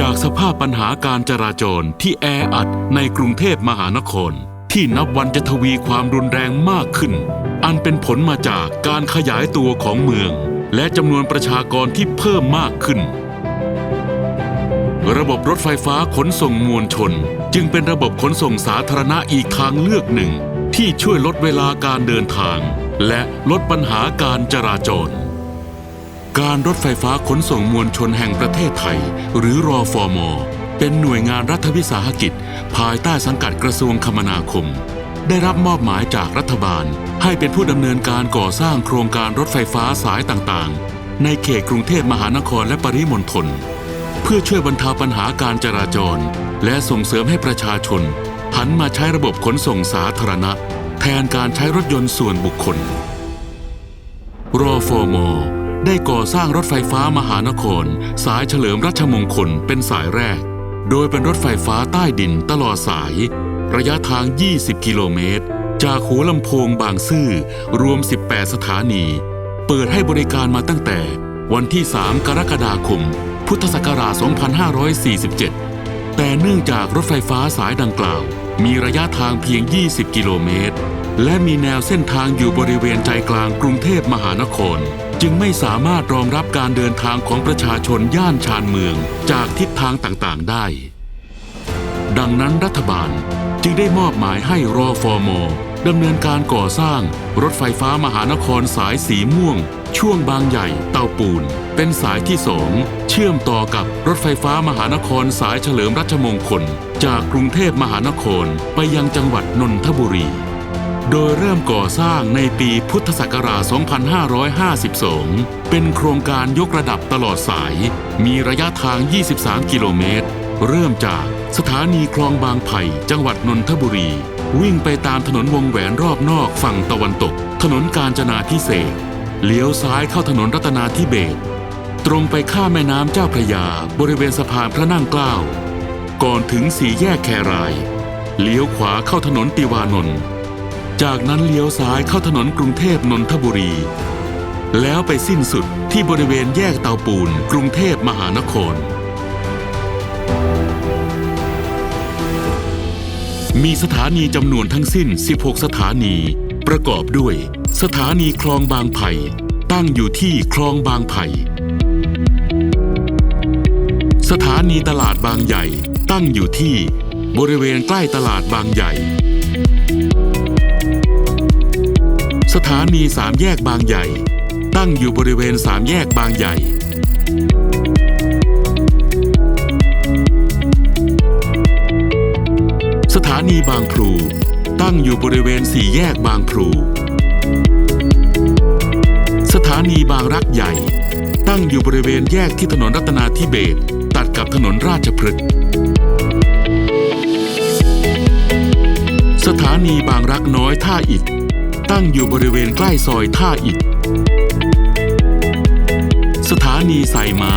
จากสภาพปัญหาการจราจรที่แออัดในกรุงเทพมหานคร ที่นับวันจะทวีความรุนแรงมากขึ้น อันเป็นผลมาจากการขยายตัวของเมือง และจำนวนประชากรที่เพิ่มมากขึ้น ระบบรถไฟฟ้าขนส่งมวลชน จึงเป็นระบบขนส่งสาธารณะอีกทางเลือกหนึ่ง ที่ช่วยลดเวลาการเดินทาง และลดปัญหาการจราจร การรถไฟฟ้าขนส่งมวลชนแห่งประเทศไทย หรือรอฟอมอเป็นหน่วยงานรัฐวิสาหกิจ ภายใต้สังกัดกระทรวงคมนาคม ได้รับมอบหมายจากรัฐบาล ให้เป็นผู้ดำเนินการก่อสร้างโครงการรถไฟฟ้าสายต่างๆ ในเขตกรุงเทพมหานครและปริมณฑลเพื่อช่วยบรรเทาปัญหาการจราจร และส่งเสริมให้ประชาชนหันมาใช้ระบบขนส่งสาธารณะ แทนการใช้รถยนต์ส่วนบุคคลรอฟอมอ ได้ก่อสร้างรถไฟฟ้ามหานคร สายเฉลิมรัชมงคลเป็นสายแรก โดยเป็นรถไฟฟ้าใต้ดินตลอดสาย ระยะทาง 20 กิโลเมตร จากหัวลำโพงบางซื่อรวม 18 สถานี เปิดให้บริการมาตั้งแต่วันที่ 3 กรกฎาคม พุทธศักราช 2547 แต่เนื่องจากรถไฟฟ้าสายดังกล่าว มีระยะทางเพียง 20 กิโลเมตร และมีแนวเส้นทางอยู่บริเวณใจกลางกรุงเทพมหานคร จึงไม่สามารถรองรับการเดินทางของประชาชนย่านชานเมืองจากทิศทางต่างๆได้ ดังนั้นรัฐบาลจึงได้มอบหมายให้รอฟอร์มดำเนินการก่อสร้างรถไฟฟ้ามหานครสายสีม่วง ช่วงบางใหญ่เตาปูน เป็นสายที่สองเชื่อมต่อกับรถไฟฟ้ามหานครสายเฉลิมรัชมงคล จากกรุงเทพมหานครไปยังจังหวัดนนทบุรี โดยเริ่มก่อสร้างในปีพุทธศักราช 2552 เป็นโครงการยกระดับตลอดสาย มีระยะทาง 23 กิโลเมตร เริ่มจากสถานีคลองบางไผ่ จังหวัดนนทบุรี วิ่งไปตามถนนวงแหวนรอบนอกฝั่งตะวันตก ถนนกาญจนาพิเศษเลี้ยวซ้ายเข้าถนนรัตนาธิเบศตรงไปข้ามแม่น้ำเจ้าพระยา บริเวณสะพานพระนั่งเกล้า ก่อนถึงสี่แยกแคราย เลี้ยวขวาเข้าถนนติวานนท์ จากนั้นเลี้ยวซ้ายเข้าถนนกรุงเทพนนทบุรี แล้วไปสิ้นสุดที่บริเวณแยกเตาปูน กรุงเทพมหานคร มีสถานีจำนวนทั้งสิ้น 16 สถานี ประกอบด้วย สถานีคลองบางไผ่ ตั้งอยู่ที่คลองบางไผ่ สถานีตลาดบางใหญ่ ตั้งอยู่ที่บริเวณใกล้ตลาดบางใหญ่ สถานีสามแยกบางใหญ่ ตั้งอยู่บริเวณสามแยกบางใหญ่ สถานีบางพลูตั้งอยู่บริเวณสี่แยกบางพลูสถานีบางรักใหญ่ ตั้งอยู่บริเวณแยกที่ถนนรัตนาธิเบศตัดกับถนนราชพฤกษ์สถานีบางรักน้อยท่าอิฐ ตั้งอยู่บริเวณใกล้ซอยท่าอิฐสถานีสายม้า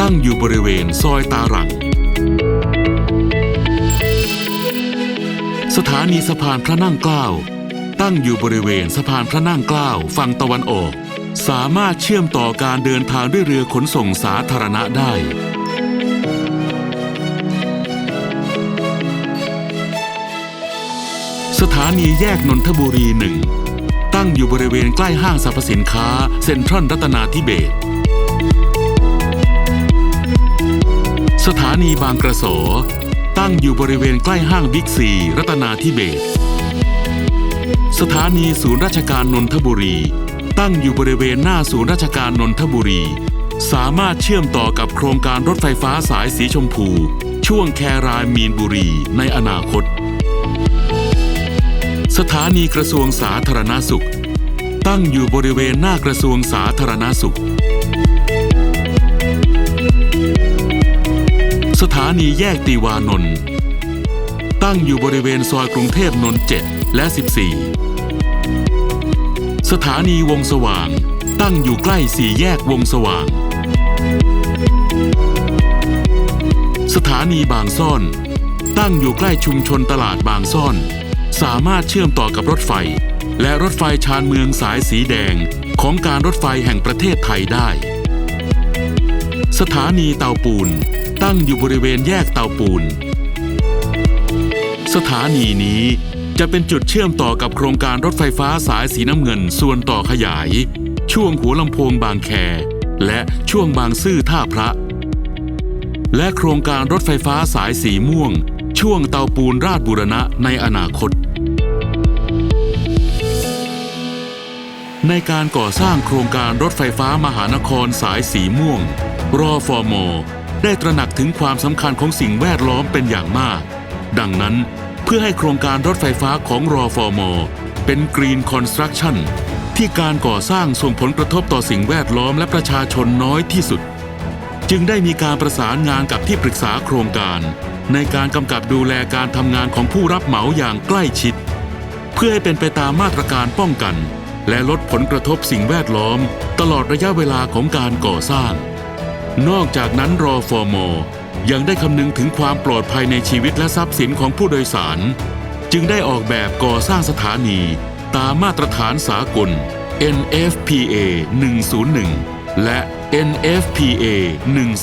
ตั้งอยู่บริเวณซอยตาหลัง สถานีสะพานพระนั่งเกล้า ตั้งอยู่บริเวณสะพานพระนั่งเกล้าฝั่งตะวันออก สามารถเชื่อมต่อการเดินทางด้วยเรือขนส่งสาธารณะได้ ถานีแยกนนทบุรีหนึ่งตั้งอยู่บริเวณใกล้ห้างสรรพสินค้าเซ็นทรัลรัตนาธิเบศสถานีบางกระสอตั้งอยู่บริเวณใกล้ห้างบิ๊กซี รัตนาธิเบศสถานีศูนย์ราชการนนทบุรี ตั้งอยู่บริเวณหน้าศูนย์ราชการนนทบุรี สามารถเชื่อมต่อกับโครงการรถไฟฟ้าสายสีชมพู ช่วงแครายมีนบุรีในอนาคต สถานีกระทรวงสาธารณสุข ตั้งอยู่บริเวณหน้ากระทรวงสาธารณสุข สถานีแยกติวานนท์ตั้งอยู่บริเวณซอยกรุงเทพนนท์7และ 14 สถานีวงสว่าง ตั้งอยู่ใกล้สี่แยกวงสว่าง สถานีบางซ่อน ตั้งอยู่ใกล้ชุมชนตลาดบางซ่อน สามารถเชื่อมต่อกับรถไฟ และรถไฟชานเมืองสายสีแดงของการรถไฟแห่งประเทศไทยได้ สถานีเตาปูนตั้งอยู่บริเวณแยกเตาปูน สถานีนี้จะเป็นจุดเชื่อมต่อกับโครงการรถไฟฟ้าสายสีน้ำเงินส่วนต่อขยาย ช่วงหัวลำโพงบางแค และช่วงบางซื่อท่าพระ และโครงการรถไฟฟ้าสายสีม่วง ช่วงเตาปูนราชบุรณะในอนาคต ในการก่อสร้างโครงการรถไฟฟ้ามหานครสายสีม่วง รอฟอร์มได้ตระหนักถึงความสำคัญของสิ่งแวดล้อมเป็นอย่างมาก ดังนั้นเพื่อให้โครงการรถไฟฟ้าของรอฟอร์มเป็นกรีนคอนสตรักชั่นที่การก่อสร้างส่งผลกระทบต่อสิ่งแวดล้อมและประชาชนน้อยที่สุด จึงได้มีการประสานงานกับที่ปรึกษาโครงการ ในการกำกับดูแลการทำงานของผู้รับเหมาอย่างใกล้ชิด เพื่อให้เป็นไปตามมาตรการป้องกัน และลดผลกระทบสิ่งแวดล้อม ตลอดระยะเวลาของการก่อสร้าง นอกจากนั้นรอฟอร์มยังได้คำนึงถึงความปลอดภัยในชีวิตและทรัพย์สินของผู้โดยสาร จึงได้ออกแบบก่อสร้างสถานีตามมาตรฐานสากล NFPA 101 และ NFPA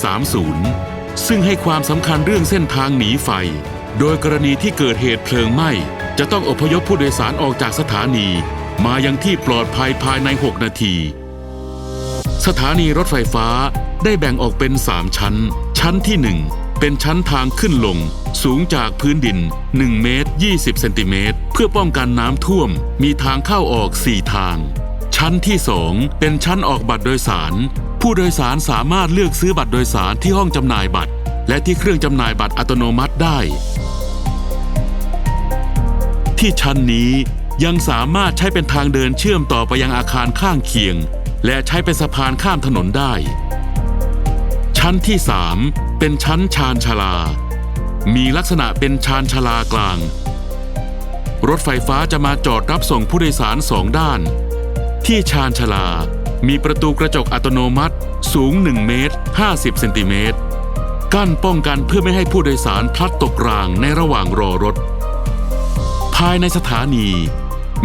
130 ซึ่งให้ความสำคัญเรื่องเส้นทางหนีไฟ โดยกรณีที่เกิดเหตุเพลิงไหม้ จะต้องอพยพผู้โดยสารออกจากสถานี มายังที่ปลอดภัยภายใน 6 นาที สถานีรถไฟฟ้าได้แบ่งออกเป็น 3 ชั้น ชั้นที่ 1 เป็นชั้นทางขึ้นลง สูงจากพื้นดิน 1 เมตร 20 เซนติเมตร เพื่อป้องกันน้ำท่วม มีทางเข้าออก 4 ทาง ชั้นที่ 2 เป็นชั้นออกบัตรโดยสาร ผู้โดยสารสามารถเลือกซื้อบัตรโดยสารที่ห้องจำหน่ายบัตร และที่เครื่องจำหน่ายบัตรอัตโนมัติได้ ที่ชั้นนี้ ยังสามารถใช้เป็นทางเดินเชื่อมต่อไปยังอาคารข้างเคียง และใช้เป็นสะพานข้ามถนนได้ ชั้นที่ 3 เป็นชั้นชานชาลา มีลักษณะเป็นชานชาลากลาง รถไฟฟ้าจะมาจอดรับส่งผู้โดยสารสองด้าน ที่ชานชาลา มีประตูกระจกอัตโนมัติสูง 1 เมตร 50 เซนติเมตร กั้นป้องกันเพื่อไม่ให้ผู้โดยสารพลัดตกรางในระหว่างรอรถ ภายในสถานี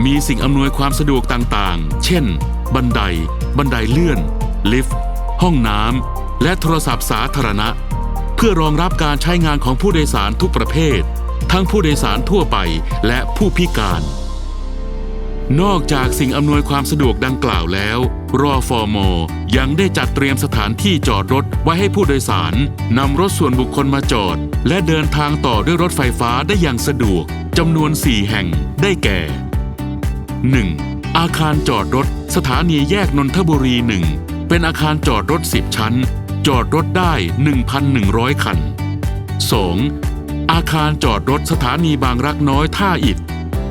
มีสิ่งอำนวยความสะดวกต่างๆ เช่น บันได บันไดเลื่อน ลิฟต์ ห้องน้ำ และโทรศัพท์สาธารณะ เพื่อรองรับการใช้งานของผู้โดยสารทุกประเภท ทั้งผู้โดยสารทั่วไปและผู้พิการ นอกจากสิ่งอำนวยความสะดวกดังกล่าวแล้ว รอฟอร์มยังได้จัดเตรียมสถานที่จอดรถไว้ให้ผู้โดยสารนำรถส่วนบุคคลมาจอด และเดินทางต่อด้วยรถไฟฟ้าได้อย่างสะดวกจำนวน 4 แห่งได้แก่ 1. อาคารจอดรถ สถานีแยกนนทบุรี 1 เป็นอาคารจอดรถ 10 ชั้น จอดรถได้ 1,100 คัน 2. อาคารจอดรถสถานีบางรักน้อยท่าอิฐ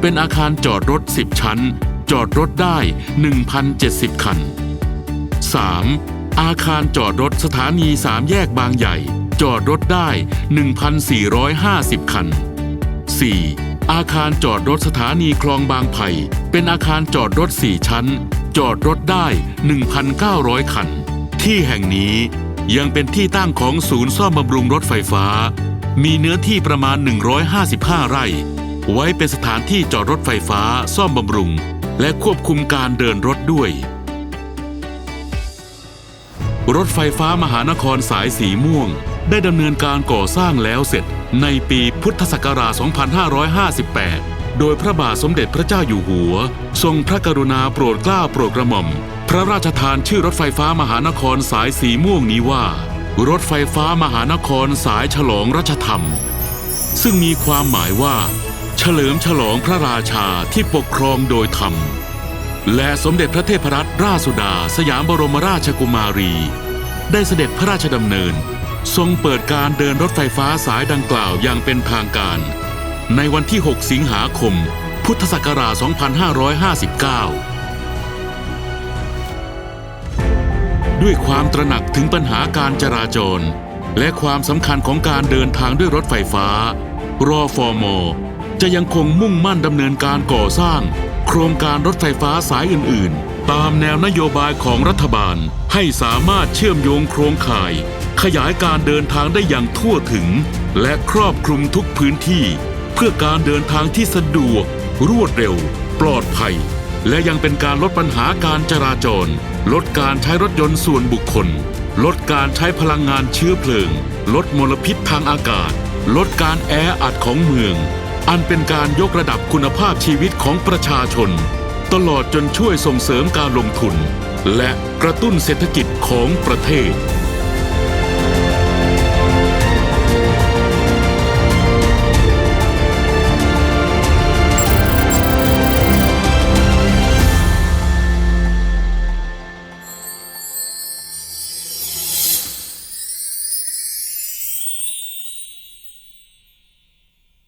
เป็นอาคารจอดรถ 10 ชั้น จอดรถได้ 1,070 คัน 3. อาคารจอดรถสถานีสามแยกบางใหญ่ จอดรถได้ 1,450 คัน 4. อาคารจอดรถสถานีคลองบางไผ่ เป็นอาคารจอดรถ 4 ชั้น จอดรถได้ 1,900 คัน ที่แห่งนี้ยังเป็นที่ตั้งของศูนย์ซ่อมบำรุงรถไฟฟ้า มีเนื้อที่ประมาณ 155 ไร่ ไว้เป็นสถานที่จอดรถไฟฟ้าซ่อมบำรุง และควบคุมการเดินรถด้วย รถไฟฟ้ามหานครสายสีม่วง ได้ดำเนินการก่อสร้างแล้วเสร็จในปีพุทธศักราช 2558 โดยพระบาทสมเด็จพระเจ้าอยู่หัว ทรงพระกรุณาโปรดเกล้าโปรดกระหม่อม พระราชทานชื่อรถไฟฟ้ามหานครสายสีม่วงนี้ว่า รถไฟฟ้ามหานครสายฉลองรัชธรรม ซึ่งมีความหมายว่า เฉลิมฉลองพระราชาที่ปกครองโดยธรรม และสมเด็จพระเทพรัตนราชสุดา สยามบรมราชกุมารี ได้เสด็จพระราชดำเนิน ทรงเปิดการเดินรถไฟฟ้าสายดังกล่าวอย่างเป็นทางการ ในวันที่ 6 สิงหาคม พุทธศักราช 2559ด้วยความตระหนักถึงปัญหาการจราจร และความสำคัญของการเดินทางด้วยรถไฟฟ้า รอฟอร์มจะยังคงมุ่งมั่นดำเนินการก่อสร้าง โครงการรถไฟฟ้าสายอื่น ๆ ตามแนวนโยบายของรัฐบาลให้สามารถเชื่อมโยงโครงข่าย ขยายการเดินทางได้อย่างทั่วถึง และครอบคลุมทุกพื้นที่ เพื่อการเดินทางที่สะดวก รวดเร็ว ปลอดภัย และยังเป็นการลดปัญหาการจราจร ลดการใช้รถยนต์ส่วนบุคคล ลดการใช้พลังงานเชื้อเพลิง ลดมลพิษทางอากาศ ลดการแออัดของเมือง อันเป็นการยกระดับคุณภาพชีวิตของประชาชน ตลอดจนช่วยส่งเสริมการลงทุน และกระตุ้นเศรษฐกิจของประเทศ